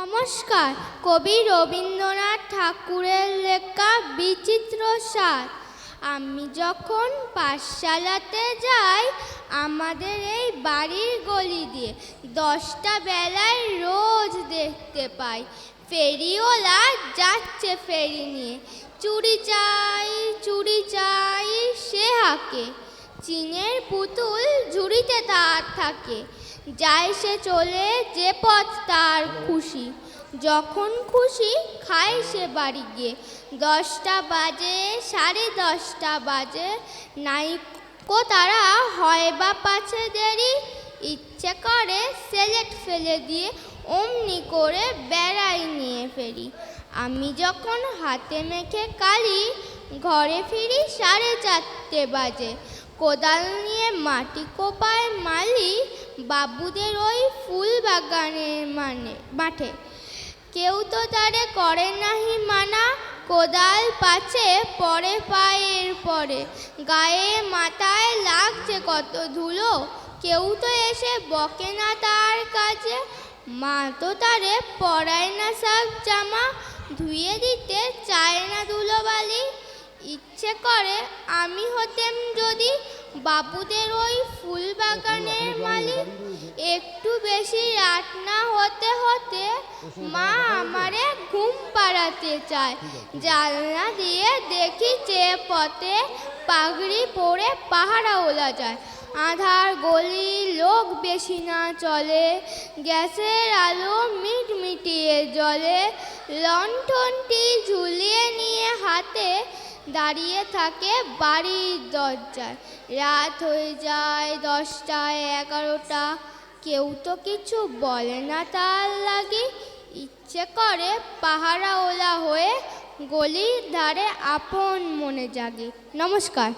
নমস্কার। কবি রবীন্দ্রনাথ ঠাকুরের লেখা বিচিত্র সার। আমি যখন পাঠশালাতে যাই, আমাদের এই বাড়ির গলি দিয়ে দশটা বেলায় রোজ দেখতে পাই। ফেরিওয়ালা যাচ্ছে ফেরি নিয়ে। চুরি চাই চুরি চাই সে হাঁকে। চীনের পুতুল ঝুড়িতে তার থাকে। যায় সে চলে যে পথ তার খুশি। যখন খুশি খায় সে বাড়ি গিয়ে। দশটা বাজে, সাড়ে দশটা বাজে। নাইকো তারা হয় বা পাছে দেরি। ইচ্ছে করে সেলেট ফেলে দিয়ে অমনি করে বেড়াই নিয়ে ফেরি। আমি যখন হাতে মেখে কালি, ঘরে ফিরি সাড়ে চারটে বাজে। কোদাল নিয়ে মাটি কোপায় মালি বাবুদের ওই ফুল বাগানের মানে মাঠে। কেউ তো তারে করে নাহি মানা, কোদাল পাছে পরে পায়ের পরে। গায়ে মাথায় লাগছে কত ধুলো, কেউ তো এসে বকে না তার কাছে। মা তো তারে পরায় না সব জামা, ধুয়ে দিতে চায় না ধুলোবালি। ইচ্ছে করে আমি হতেম যদি বাবুদের ওই ফুল বাগানের মালিক একটু বেশি রাত না হতে হতে মা আমারে ঘুম পাড়াতে চায়। জানলা দিয়ে দেখি যে পথে পাগড়ি পরে পাহারা ওলা যায়। আধার গলি লোক বেশি না চলে, গ্যাসের আলো মিট মিটিয়ে জ্বলে। লণ্ঠনটি ঝুলিয়ে নিয়ে হাতে দাঁড়িয়ে থাকে বাড়ির দরজায়। রাত হয়ে যায় দশটায়, এগারোটা। কেউ তো কিছু বলে না তার লাগে। ইচ্ছে করে পাহারা ওলা হয়ে গলির ধারে আপন মনে জাগে। নমস্কার।